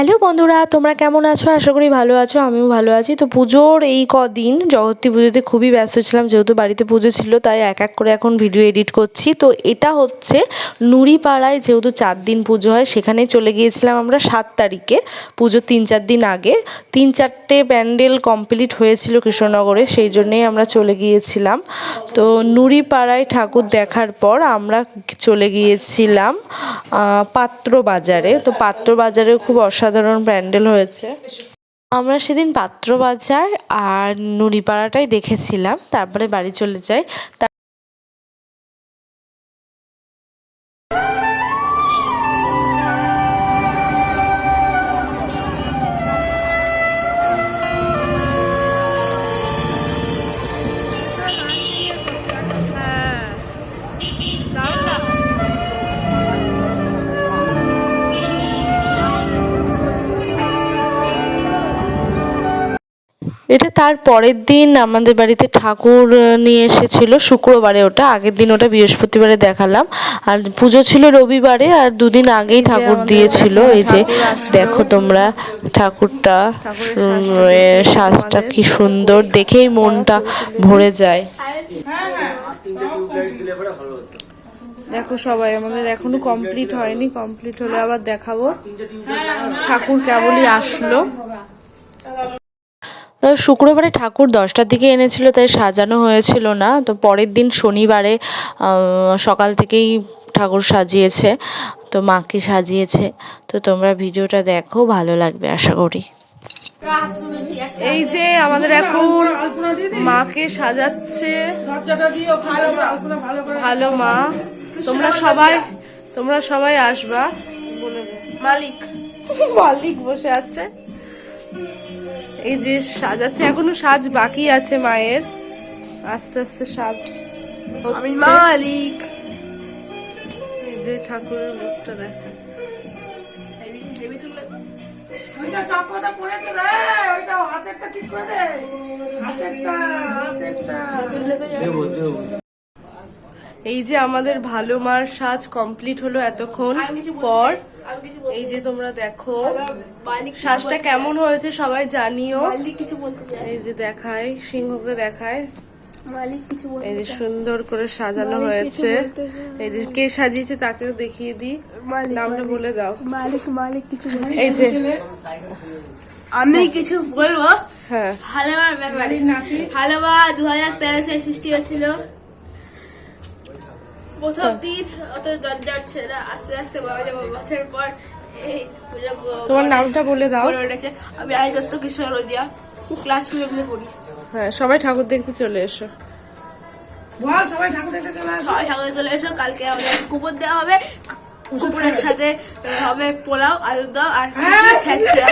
Hello বন্ধুরা, তোমরা কেমন আছো? আশা করি ভালো আছো, আমিও ভালো আছি। তো পুজোর এই কদিন জগত্রী পুজোতে খুবই ব্যস্ত ছিলাম, যেহেতু বাড়িতে পুজো ছিল, তাই এক এক করে এখন ভিডিও এডিট করছি। তো এটা হচ্ছে নুড়িপাড়ায় যেহেতু চার দিন পুজো হয়, সেখানেই চলে গিয়েছিলাম আমরা সাত তারিখে পুজোর তিন চার দিন আগে। তিন চারটে প্যান্ডেল কমপ্লিট হয়েছিল কৃষ্ণনগরে, সেই জন্যেই আমরা চলে গিয়েছিলাম। তো নুড়িপাড়ায় ঠাকুর দেখার পর আমরা চলে গিয়েছিলাম পাত্র বাজারে তো পাত্র বাজারে খুব অসাধারণ প্যান্ডেল হয়েছে। আমরা সেদিন পাত্র বাজার আর নুড়িপাড়াটাই দেখেছিলাম তারপরে বাড়ি চলে যাই। এটা তার পরের দিন আমাদের বাড়িতে ঠাকুর নিয়ে এসেছিল শুক্রবারে ওটা আগের দিন ওটা বৃহস্পতিবারে দেখালাম। আর পুজো ছিল রবিবারে আর দুদিন আগেই ঠাকুর দিয়েছিল এই যে দেখো তোমরা ঠাকুরটা সাজটা কি সুন্দর দেখেই মনটা ভরে যায়। দেখো সবাই আমাদের এখনও কমপ্লিট হয়নি কমপ্লিট হলে আবার দেখাবো। ঠাকুর কেবলই আসলো। শুক্রবারে ঠাকুর দশটার দিকে এনেছিল, তাই সাজানো হয়েছিল না। তো পরের দিন শনিবারে সকাল থেকেই ঠাকুর সাজিয়েছে, তো মাকে সাজিয়েছে। তো তোমরা ভিডিওটা দেখো, ভালো লাগবে, আশা করি। এই যে আমাদের এখন মাকে সাজাচ্ছে। ভালো মা। তোমরা সবাই তোমরা সবাই আসবা। মালিক। মালিক বসে আছে। এই যে সাজাচ্ছে এখনও সাজ বাকি আছে মায়ের। আস্তে আস্তে সাজ আমি মালিক। এই যে ঠাকুরের মুখটা দেখ। ওইটা চপ্পলটা পড়েছে রে ওইটা হাতেরটা ঠিক করে দে। হাতেরটা হাতেরটা। এই যে আমাদের ভালো মার সাজ কমপ্লিট হলো এতক্ষণ। পর এই যে তোমরা দেখো সাজটা কেমন হয়েছে সবাই জানিও। কিছু বলতে এই যে দেখায় সিংহকে দেখায়। এই যে সুন্দর করে সাজানো হয়েছে। এই যে কে সাজিয়েছে তাকেও দেখিয়ে দিই। নামটা বলে দাও। মালিক মালিক কিছু এই যে। আমি কিছু বলব? হ্যাঁ। হালুয়ার ব্যাপারে। হালুয়া দু হাজার তেরো সালে সৃষ্টি হয়েছিল। প্রথম দিন অত দরজা ছিল না আস্তে আস্তে বড় বছর পর এই তোমার নামটা বলে দাও। আমি আইদত্ত কিশোর রোদিয়া ক্লাস টুয়েলভে পড়ি। হ্যাঁ সবাই ঠাকুর দেখতে চলে এসো। সবাই ঠাকুর দেখতে চলে আসো। সবাই ঠাকুরে চলে এসো কালকে আমাদের কুপন দেওয়া হবে। কুপনের সাথে। হবে পোলাও আলুর দাও আর ছ্যাঁচড়া